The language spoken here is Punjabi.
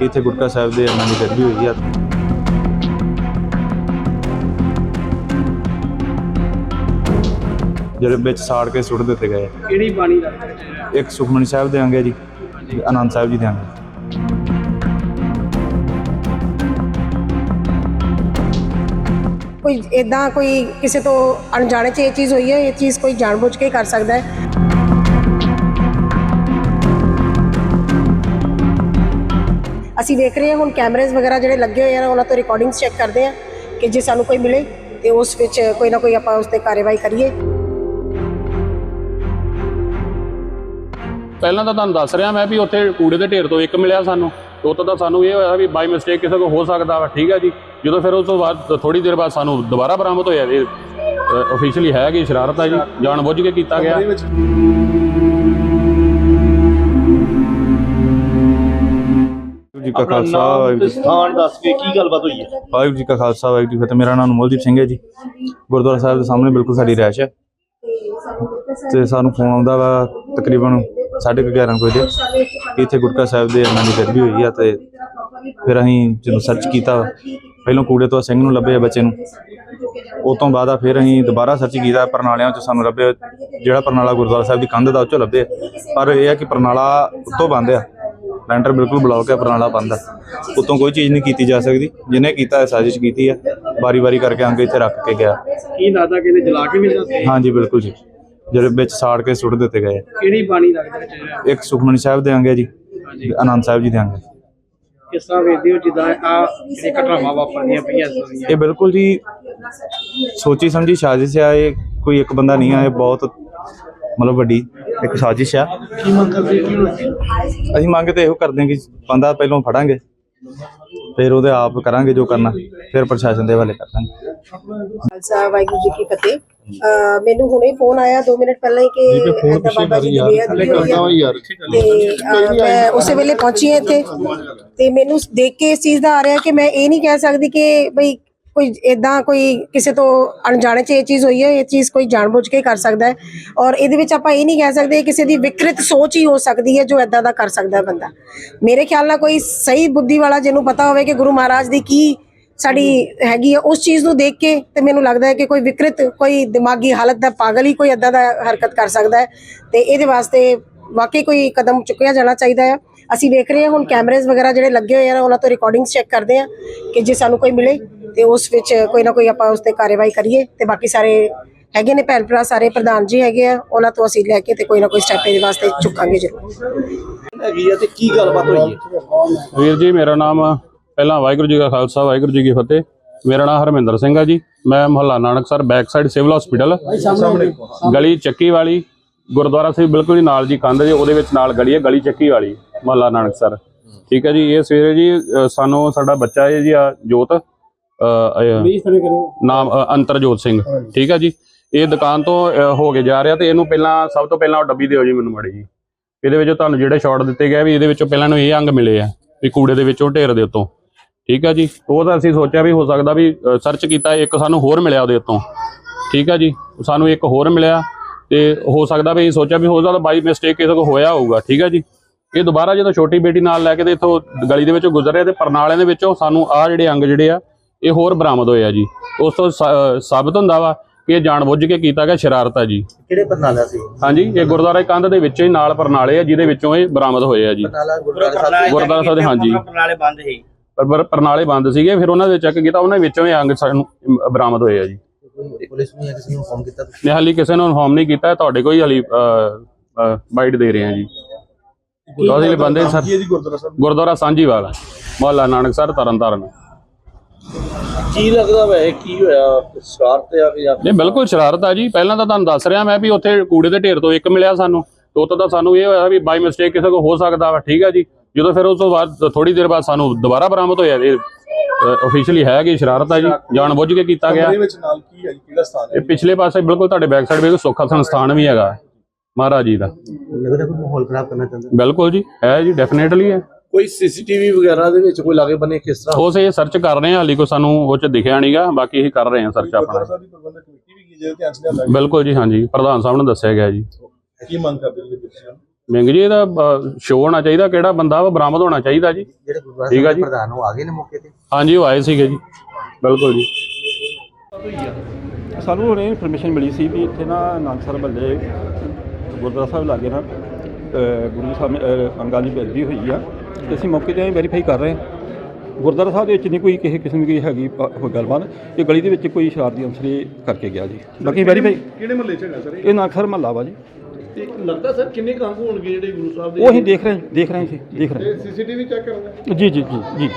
ਕਿ ਇੱਥੇ ਗੁਟਕਾ ਸਾਹਿਬ ਦੇ ਇਹਨਾਂ ਦੀ ਗਰਬੀ ਹੋਈ ਆ। ਜਿਹੜੇ ਵਿੱਚ ਸਾੜ ਕੇ ਸੁੱਟ ਦਿੱਤੇ ਗਏ। ਕਿਹੜੀ ਬਾਣੀ ਰੱਖਦੇ ਇੱਕ ਸੁਖਮਨੀ ਸਾਹਿਬ ਦੇ ਅੰਗੇ ਜੀ ਆਨੰਦ ਸਾਹਿਬ ਜੀ ਦੇ ਅੰਗੇ ਕੋਈ ਇਦਾਂ ਕੋਈ ਕਿਸੇ ਤੋਂ ਅਣਜਾਣੇ ਚ ਇਹ ਚੀਜ਼ ਹੋਈ ਹੈ ਇਹ ਚੀਜ਼ ਕੋਈ ਜਾਣਬੁੱਝ ਕੇ ਕਰ ਸਕਦਾ ਹੈ? ਅਸੀਂ ਦੇਖ ਰਹੇ ਹਾਂ ਹੁਣ ਕੈਮਰੇਜ਼ ਵਗੈਰਾ ਜਿਹੜੇ ਲੱਗੇ ਹੋਏ ਆ ਉਹਨਾਂ ਤੋਂ ਰਿਕਾਰਡਿੰਗਸ ਚੈੱਕ ਕਰਦੇ ਆ ਕਿ ਜੇ ਸਾਨੂੰ ਕੋਈ ਮਿਲੇ ਤੇ ਉਸ ਵਿੱਚ ਕੋਈ ਨਾ ਕੋਈ ਆਪਾਂ ਉਸ ਤੇ ਕਾਰਵਾਈ ਕਰੀਏ। ਪਹਿਲਾਂ ਤਾਂ ਤੁਹਾਨੂੰ ਦੱਸ ਰਿਹਾ ਮੈਂ ਵੀ ਉੱਥੇ ਕੂੜੇ ਦੇ ਢੇਰ ਤੋਂ ਇੱਕ ਮਿਲਿਆ ਸਾਨੂੰ। ਤੇ ਉੱਥੋਂ ਤਾਂ ਸਾਨੂੰ ਇਹ ਹੋਇਆ ਵੀ ਬਾਈ ਮਿਸਟੇਕ ਕਿਸੇ ਕੋ ਹੋ ਸਕਦਾ ਵਾ ਠੀਕ ਹੈ ਜੀ। ਜਦੋਂ ਫਿਰ ਉਸ ਤੋਂ ਬਾਅਦ ਥੋੜੀ ਦੇਰ ਬਾਅਦ ਸਾਨੂੰ ਦੁਬਾਰਾ ਬਰਾਮਦ ਹੋਇਆ ਇਹ ਅਫੀਸ਼ੀਅਲੀ ਹੈ ਕਿ ਸ਼ਰਾਰਤ ਹੈ ਜੀ ਜਾਣ ਬੁੱਝ ਕੇ ਕੀਤਾ ਗਿਆ। ਜੀ ਕਾ ਖਾਲਸਾ ਵਾਹਿਗੁਰੂ ਜੀ ਸਥਾਨ ਦੱਸ ਕੇ ਕੀ ਗੱਲਬਾਤ ਹੋਈ ਹੈ? ਵਾਹਿਗੁਰੂ ਜੀ ਕਾ ਖਾਲਸਾ ਵਾਹਿਗੁਰੂ ਜੀ ਕੀ ਫਤਿਹ। ਮੇਰਾ ਨਾਮ ਅਮੋਲਦੀਪ ਸਿੰਘ ਹੈ ਜੀ। ਗੁਰਦੁਆਰਾ ਸਾਹਿਬ ਦੇ ਸਾਹਮਣੇ ਬਿਲਕੁਲ ਸਾਡੀ ਰਹਿਸ਼ ਹੈ। ਤੇ ਸਾਨੂੰ ਫੋਨ ਆਉਂਦਾ ਵਾ ਤਕਰੀਬਨ 11:30 ਵਜੇ ਕਿ ਇੱਥੇ ਗੁਟਕਾ ਸਾਹਿਬ ਦੇ ਇਹਨਾਂ ਦੀ ਗਰਬੀ ਹੋਈ ਆ ਤੇ ਫਿਰ ਅਸੀਂ ਜਦੋਂ ਸਰਚ ਕੀਤਾ ਪਹਿਲਾਂ ਕੂੜੇ ਤੋਂ ਸਿੰਘ ਨੂੰ ਲੱਭੇ ਬੱਚੇ ਨੂੰ। ਉਹ ਤੋਂ ਬਾਅਦ ਆ ਫਿਰ ਅਸੀਂ ਦੁਬਾਰਾ ਸਰਚ ਕੀਤਾ ਪਰਨਾਲਿਆਂ 'ਚ ਸਾਨੂੰ ਲੱਭੇ। ਜਿਹੜਾ ਪਰਨਾਲਾ ਗੁਰਦੁਆਰਾ ਸਾਹਿਬ ਦੀ ਕੰਧ ਦਾ ਉਹ 'ਚੋਂ ਲੱਭੇ ਪਰ ਇਹ ਆ ਕਿ ਪਰਨਾਲਾ ਉੱਤੋਂ ਬੰਦ ਆ। ਲੈਂਟਰ ਬਿਲਕੁਲ ਬਲੌਕ ਹੈ ਪਰਨਾਲਾ ਬੰਦ ਆ ਉੱਤੋਂ ਕੋਈ ਚੀਜ਼ ਨਹੀਂ ਕੀਤੀ ਜਾ ਸਕਦੀ। ਜਿਹਨੇ ਕੀਤਾ ਹੈ ਸਾਜ਼ਿਸ਼ ਕੀਤੀ ਹੈ। ਵਾਰੀ-ਵਾਰੀ ਕਰਕੇ ਅੰਗ ਇੱਥੇ ਰੱਖ ਕੇ ਗਿਆ। ਕੀ ਲੱਗਦਾ ਕਿ ਇਹਨੇ ਜਲਾ ਕੇ ਵੀ ਜਾਂਦੇ ਹਾਂਜੀ ਬਿਲਕੁਲ ਜੀ। ਜਿਹੜੇ ਵਿੱਚ ਸਾੜ ਕੇ ਸੁੱਟ ਦਿੱਤੇ ਗਏ ਆ। ਕਿਹੜੀ ਬਾਣੀ ਰੱਖਦੇ ਇੱਕ ਸੁਖਮਨੀ ਸਾਹਿਬ ਦੇ ਅੰਗੇ ਜੀ ਆਨੰਦ ਸਾਹਿਬ ਜੀ ਦੇ ਅੰਗੇ ਕਿਸ ਤਰ੍ਹਾਂ ਵੇਖਦੇ ਹੋ ਜਿੱਦਾਂ ਆ ਜਿਹੜੇ ਘਟਨਾਵਾਂ ਵਾਪਰਦੀਆਂ ਪਈਆਂ ਇਸ ਤਰ੍ਹਾਂ ਦੀਆਂ ਇਹ ਬਿਲਕੁਲ ਜੀ ਸੋਚੀ ਸਮਝੀ ਸਾਜ਼ਿਸ਼ ਆ। ਇਹ ਕੋਈ ਇੱਕ ਬੰਦਾ ਨਹੀਂ ਆ ਇਹ ਬਹੁਤ ਮਤਲਬ ਵੱਡੀ ਇੱਕ ਸਾਜ਼ਿਸ਼ ਆ। ਕੀ ਮੰਗ ਕਰਦੇ ਕੀ ਹੋਣਾ ਅਸੀਂ ਮੰਗ ਤੇ ਇਹੋ ਕਰਦੇ ਹਾਂ ਕਿ ਬੰਦਾ ਪਹਿਲਾਂ ਫੜਾਂਗੇ ਫਿਰ ਉਹਦੇ ਆਪ ਕਰਾਂਗੇ ਜੋ ਕਰਨਾ ਫਿਰ ਪ੍ਰਸ਼ਾਸਨ ਦੇ ਹਵਾਲੇ ਕਰ ਦਾਂਗੇ। ਖਾਲਸਾ ਵਾਹਿਗੁਰੂ ਜੀ ਕੀ ਫਤਿਹ। ਮੈਨੂੰ ਹੁਣੇ ਫੋਨ ਆਇਆ 2 ਮਿੰਟ ਪਹਿਲਾਂ ਹੀ ਕਿ ਬਾਬਾ ਜੀ ਦੀ ਬੇਅਦਬੀ ਤੇ ਮੈਂ ਉਸੇ ਵੇਲੇ ਪਹੁੰਚੀ ਹਾਂ ਇੱਥੇ। ਤੇ ਮੈਨੂੰ ਦੇਖ ਕੇ ਇਸ ਚੀਜ਼ ਦਾ ਆ ਰਿਹਾ ਕਿ ਮੈਂ ਇਹ ਨਹੀਂ ਕਹਿ ਸਕਦੀ ਕਿ ਬਈ ਕੋਈ ਇਦਾਂ ਕੋਈ ਕਿਸੇ ਤੋਂ ਅਣਜਾਣੇ ਚ ਇਹ ਚੀਜ਼ ਹੋਈ ਹੈ, ਇਹ ਚੀਜ਼ ਕੋਈ ਜਾਣਬੁੱਝ ਕੇ ਕਰ ਸਕਦਾ ਹੈ ਔਰ ਇਹਦੇ ਵਿੱਚ ਆਪਾਂ ਇਹ ਨਹੀਂ ਕਹਿ ਸਕਦੇ ਕਿਸੇ ਦੀ ਵਿਕਰਿਤ ਸੋਚ ਹੀ ਹੋ ਸਕਦੀ ਹੈ ਜੋ ਇਦਾਂ ਦਾ ਕਰ ਸਕਦਾ ਬੰਦਾ। ਮੇਰੇ ਖਿਆਲ ਨਾਲ ਕੋਈ ਸਹੀ ਬੁੱਧੀ ਵਾਲਾ ਜਿਹਨੂੰ ਪਤਾ ਹੋਵੇ ਕਿ ਗੁਰੂ ਮਹਾਰਾਜ ਦੀ ਕੀ ਸਾਡੀ ਹੈਗੀ ਹੈ, ਉਸ ਚੀਜ਼ ਨੂੰ ਦੇਖ ਕੇ ਤੇ ਮੈਨੂੰ ਲੱਗਦਾ ਹੈ ਕਿ ਕੋਈ ਵਿਕਰਿਤ, ਕੋਈ ਦਿਮਾਗੀ ਹਾਲਤ ਦਾ ਪਾਗਲ ਹੀ ਕੋਈ ਇਦਾਂ ਦਾ ਹਰਕਤ ਕਰ ਸਕਦਾ ਹੈ ਤੇ ਇਹਦੇ ਵਾਸਤੇ ਵਾਕਈ ਕੋਈ ਕਦਮ ਚੁੱਕਿਆ ਜਾਣਾ ਚਾਹੀਦਾ ਹੈ। ਅਸੀਂ ਵੇਖ ਰਹੇ ਹਾਂ ਹੁਣ ਕੈਮਰੇਜ਼ ਵਗੈਰਾ ਜਿਹੜੇ ਲੱਗੇ ਹੋਏ ਆ ਉਹਨਾਂ ਤੋਂ ਰਿਕਾਰਡਿੰਗਸ ਚੈੱਕ ਕਰਦੇ ਆ ਕਿ ਜੇ ਸਾਨੂੰ ਕੋਈ ਮਿਲੇ। ਤੇ ਉਸ ਵਿੱਚ ਕੋਈ ਨਾ ਕੋਈ ਆਪਾਂ ਉਸ ਤੇ ਕਾਰਵਾਈ ਕਰੀਏ ਤੇ ਬਾਕੀ ਸਾਰੇ ਹੈਗੇ ਨੇ ਭੈਣ ਭਰਾ ਸਾਰੇ ਪ੍ਰਧਾਨ ਜੀ ਹੈਗੇ ਆ ਉਹਨਾਂ ਤੋਂ ਅਸੀਂ ਲੈ ਕੇ ਤੇ ਕੋਈ ਨਾ ਕੋਈ ਸਟੈਪ ਇਹਦੇ ਵਾਸਤੇ ਚੁੱਕਾਂਗੇ ਜ਼ਰੂਰ। ਹੈਗੀ ਆ ਤੇ ਕੀ ਗੱਲਬਾਤ ਹੋਈ ਹੈ? ਵੀਰ ਜੀ ਮੇਰਾ ਨਾਮ ਪਹਿਲਾਂ ਵਾਹਿਗੁਰੂ ਜੀ ਕਾ ਖਾਲਸਾ ਵਾਹਿਗੁਰੂ ਜੀ ਕੀ ਫਤਿਹ। ਮੇਰਾ ਨਾਮ ਹਰਮਿੰਦਰ ਸਿੰਘ ਆ ਜੀ। ਮੈਂ ਮੁਹੱਲਾ Nanaksar back side civil hospital ਗਲੀ ਚੱਕੀ ਵਾਲੀ ਗੁਰਦੁਆਰਾ ਸਾਹਿਬ ਬਿਲਕੁਲ ਹੀ ਨਾਲ ਜੀ ਕੰਧ ਜੀ ਉਹਦੇ ਵਿੱਚ ਨਾਲ ਗਲੀ ਹੈ ਗਲੀ ਚੱਕੀ ਵਾਲੀ ਮੁਹੱਲਾ ਨਾਨਕਸਰ ਠੀਕ ਹੈ ਜੀ ਇਹ ਸਵੇਰੇ ਜੀ ਅ, ਸਾਨੂੰ ਸਾਡਾ ਬੱਚਾ ਹੈ ਜੀ ਆ ਜੋਤ। ਨਾਮ ਅੰਤਰਜੋਤ ਸਿੰਘ। ਠੀਕ ਹੈ ਜੀ? ਇਹ ਦੁਕਾਨ ਤੋਂ ਹੋ ਕੇ ਜਾ ਰਿਹਾ ਤੇ ਇਹਨੂੰ ਪਹਿਲਾਂ ਸਭ ਤੋਂ ਪਹਿਲਾਂ ਉਹ ਡੱਬੀ ਦਿਓ ਜੀ ਮੈਨੂੰ ਮੜੀ ਜੀ। ਇਹਦੇ ਵਿੱਚੋਂ ਤੁਹਾਨੂੰ ਜਿਹੜੇ ਸ਼ਾਟ ਦਿੱਤੇ ਗਏ ਵੀ ਇਹਦੇ ਵਿੱਚੋਂ ਪਹਿਲਾਂ ਨੂੰ ਇਹ ਅੰਗ ਮਿਲੇ ਆ ਵੀ ਕੂੜੇ ਦੇ ਵਿੱਚੋਂ ਢੇਰ ਦੇ ਉੱਤੋਂ। ਠੀਕ ਹੈ ਜੀ? ਉਹ ਤਾਂ ਅਸੀਂ ਸੋਚਿਆ ਵੀ ਹੋ ਸਕਦਾ ਵੀ ਸਰਚ ਕੀਤਾ ਇੱਕ ਸਾਨੂੰ ਹੋਰ ਮਿਲਿਆ ਉਹਦੇ ਉੱਤੋਂ। ਠੀਕ ਹੈ ਜੀ? ਸਾਨੂੰ ਇੱਕ ਹੋਰ ਮਿਲਿਆ ਤੇ ਹੋ ਸਕਦਾ ਵੀ ਸੋਚਿਆ ਵੀ ਹੋ ਸਕਦਾ ਬਾਈ ਮਿਸਟੇਕ ਕਿਸੇ ਕੋ ਹੋਇਆ ਹੋਊਗਾ। ਠੀਕ ਹੈ ਜੀ? ਇਹ ਦੁਬਾਰਾ ਜਦੋਂ ਛੋਟੀ ਬੇਟੀ ਨਾਲ ਲੈ ਕੇ ਤੇ ਇਥੋਂ ਗਲੀ ਦੇ ਵਿੱਚੋਂ ਗੁਜ਼ਰ ਰਿਹਾ ਤੇ ਪਰਨਾਲਿਆਂ ਦੇ ਵਿੱਚੋਂ ਸਾਨੂੰ ਆਹ ਜਿਹੜੇ ਅੰਗ ਜਿਹੜੇ ਆ ਇਹ ਹੋਰ ਬਰਾਮਦ ਹੋਏ ਆ ਜੀ। ਉਸ ਤੋਂ ਸ- ਸਾਬਤ ਹੁੰਦਾ ਵਾ ਕਿ ਇਹ ਜਾਣਬੁੱਝ ਕੇ ਕੀਤਾ ਗਿਆ ਸ਼ਰਾਰਤ ਆ ਜੀ। ਕਿਹੜੇ ਪਰਨਾਲਾ ਸੀ? ਹਾਂਜੀ ਇਹ ਗੁਰਦੁਆਰਾ ਕੰਧ ਦੇ ਵਿੱਚੋਂ ਹੀ ਨਾਲ ਪਰਨਾਲੇ ਆ ਜਿਹਦੇ ਵਿੱਚੋਂ ਇਹ ਬਰਾਮਦ ਹੋਏ ਆ ਜੀ। ਪਰਨਾਲਾ ਗੁਰਦੁਆਰਾ ਸਾਹਿਬ ਗੁਰਦੁਆਰਾ ਸਾਹਿਬ ਦੇ ਹਾਂਜੀ। ਪਰਨਾਲੇ ਬੰਦ ਸੀ। ਪਰ ਪਰ ਪਰਨਾਲੇ ਬੰਦ ਸੀਗੇ ਫਿਰ ਉਹਨਾਂ ਦੇ ਚੈੱਕ ਕੀਤਾ ਉਹਨਾਂ ਵਿੱਚੋਂ ਇਹ ਅੰਗ ਸਾਨੂੰ ਬਰਾਮਦ ਹੋਏ ਆ ਜੀ। ਪੁਲਿਸ ਨੂੰ ਜਾਂ ਕਿਸੇ ਨੂੰ ਫੋਨ ਕੀਤਾ ਤੁਸੀਂ? ਨੇ ਹਾਲੀ ਕਿਸੇ ਨੂੰ ਇਨਫੋਰਮ ਨਹੀਂ ਕੀਤਾ ਤੁਹਾਡੇ ਕੋਈ ਹਾਲੀ ਬਾਈਟ ਦੇ ਰਹੇ ਆ ਜੀ। ਅਸੀਂ ਬੰਦੇ ਸਰ ਗੁਰਦੁਆਰਾ ਸਾਂਝੀਵਾਲ ਮੁਹੱਲਾ ਨਾਨਕਸਰ ਤਰਨਤਾਰਨ। ਕੀ ਲੱਗਦਾ ਵੈ ਕੀ ਹੋਇਆ? ਸ਼ਰਾਰਤ ਆ ਕਿ ਜਾਂ ਨਹੀਂ ਬਿਲਕੁਲ ਸ਼ਰਾਰਤ ਆ ਜੀ। ਪਹਿਲਾਂ ਤਾਂ ਤੁਹਾਨੂੰ ਦੱਸ ਰਿਹਾ ਮੈਂ ਵੀ ਉੱਥੇ ਕੂੜੇ ਦੇ ਢੇਰ ਤੋਂ ਇੱਕ ਮਿਲਿਆ ਸਾਨੂੰ। ਤੇ ਤਾਂ ਸਾਨੂੰ ਇਹ ਹੋਇਆ ਵੀ ਬਾਈ ਮਿਸਟੇਕ ਕਿਸੇ ਕੋ ਹੋ ਸਕਦਾ ਵਾ ਠੀਕ ਹੈ ਜੀ। ਜਦੋਂ ਫਿਰ ਉਸ ਤੋਂ ਬਾਅਦ ਥੋੜੀ ਦੇਰ ਬਾਅਦ ਸਾਨੂੰ ਦੁਬਾਰਾ ਬਰਾਮਦ ਹੋਇਆ। ਇਹ ਅਫੀਸ਼ੀਅਲੀ ਹੈ ਕਿ ਸ਼ਰਾਰਤ ਆ ਜੀ ਜਾਣ ਬੁੱਝ ਕੇ ਕੀਤਾ ਗਿਆ। ਵਿੱਚ ਨਾਲ ਕੀ ਹੈ ਜੀ? ਕਿਹੜਾ ਸਥਾਨ ਹੈ? ਇਹ ਪਿਛਲੇ ਪਾਸੇ ਬਿਲਕੁਲ ਤੁਹਾਡੇ ਬੈਕ ਸਾਈਡ ਵੀ ਸੁੱਖਾ ਸੰਸਥਾਨ ਵੀ ਹੈਗਾ। ਮਹਾਰਾਜ ਜੀ ਦਾ। ਲੱਗਦਾ ਕੋਈ ਮਾਹੌਲ ਖਰਾਬ ਕਰਨਾ ਚਾਹੁੰਦਾ ਬਿਲਕੁਲ ਜੀ ਹੈ ਜੀ ਡੈਫੀਨੇਟਲੀ ਹੈ। ਕੋਈ ਸੀਸੀਟੀਵੀ ਵਗੈਰਾ ਦੇ ਵਿੱਚ ਕੋਈ ਲਾਗੇ ਬਨੇ ਕਿਸ ਤਰ੍ਹਾਂ? ਉਸ ਇਹ ਸਰਚ ਕਰ ਰਹੇ ਹਾਂ ਹਾਲੀ ਕੋ ਸਾਨੂੰ ਉਹ ਚ ਦਿਖਿਆ ਨਹੀਂਗਾ ਬਾਕੀ ਅਸੀਂ ਕਰ ਰਹੇ ਹਾਂ ਸਰਚ ਆਪਣਾ। ਬਿਲਕੁਲ ਜੀ ਹਾਂਜੀ। ਪ੍ਰਧਾਨ ਸਾਹਿਬ ਨੇ ਦੱਸਿਆ ਗਿਆ ਜੀ। ਕੀ ਮੰਗ ਕਰਦੇ ਨੂੰ ਮਿੰਗ ਜੀ ਇਹਦਾ ਸ਼ੋਅ ਹੋਣਾ ਚਾਹੀਦਾ ਕਿਹੜਾ ਬੰਦਾ ਵਾ ਬਰਾਮਦ ਹੋਣਾ ਚਾਹੀਦਾ ਜੀ। ਠੀਕ ਆ ਜੀ। ਪ੍ਰਧਾਨ ਉਹ ਆ ਗਏ ਨੇ ਮੌਕੇ ਤੇ? ਹਾਂਜੀ ਉਹ ਆਏ ਸੀਗੇ ਜੀ। ਬਿਲਕੁਲ ਜੀ। ਸਾਨੂੰ ਹੁਣੇ ਇਨਫੋਰਮੇਸ਼ਨ ਮਿਲੀ ਸੀ ਵੀ ਇੱਥੇ ਨਾ ਨਾਨਕਸਰ ਬੱਲੇ ਗੁਰਦੁਆਰਾ ਸਾਹਿਬ ਲਾਗੇ ਨਾ ਗੁਰੂ ਸਾਹਿਬ ਅ, ਅੰਗਾਂ ਦੀ ਬੇਦਬੀ ਹੋਈ ਆ। ਤੇ ਅਸੀਂ ਮੌਕੇ ਤੇ ਵੈਰੀਫਾਈ ਕਰ ਰਹੇ ਹਾਂ। ਗੁਰਦੁਆਰਾ ਸਾਹਿਬ ਦੇ ਵਿੱਚ ਨਹੀਂ ਕੋਈ ਕਿਸੇ ਕਿਸਮ ਦੀ ਹੈਗੀ ਪ- ਕੋਈ ਗੱਲਬਾਤ। ਇਹ ਗਲੀ ਦੇ ਵਿੱਚ ਕੋਈ ਸ਼ਰਾਰਤੀ ਅਨਸਰ ਇਹ ਕਰਕੇ ਗਿਆ ਜੀ। ਬਾਕੀ ਵੈਰੀਫਾਈ ਕਿਹੜੇ ਮਹੱਲੇ ਚ ਹੈਗਾ ਸਰ ਇਹ? ਨਾਨਕਸਰ ਮਹੱਲਾ ਵਾ ਜੀ। ਇਹ ਲੱਗਦਾ ਸਰ ਕਿੰਨੇ ਕਾਂਗੂ ਹੋਣਗੇ ਜਿਹੜੇ ਗੁਰੂ ਸਾਹਿਬ ਦੇ ਉਹ ਅਸੀਂ ਦੇਖ ਰਹੇ ਹਾਂ ਦੇਖ ਰਹੇ ਜੀ ਦੇਖ ਰਹੇ ਸੀਸੀਟੀਵੀ ਚੈੱਕ ਕਰਨਾ ਜੀ ਜੀ ਜੀ ਜੀ।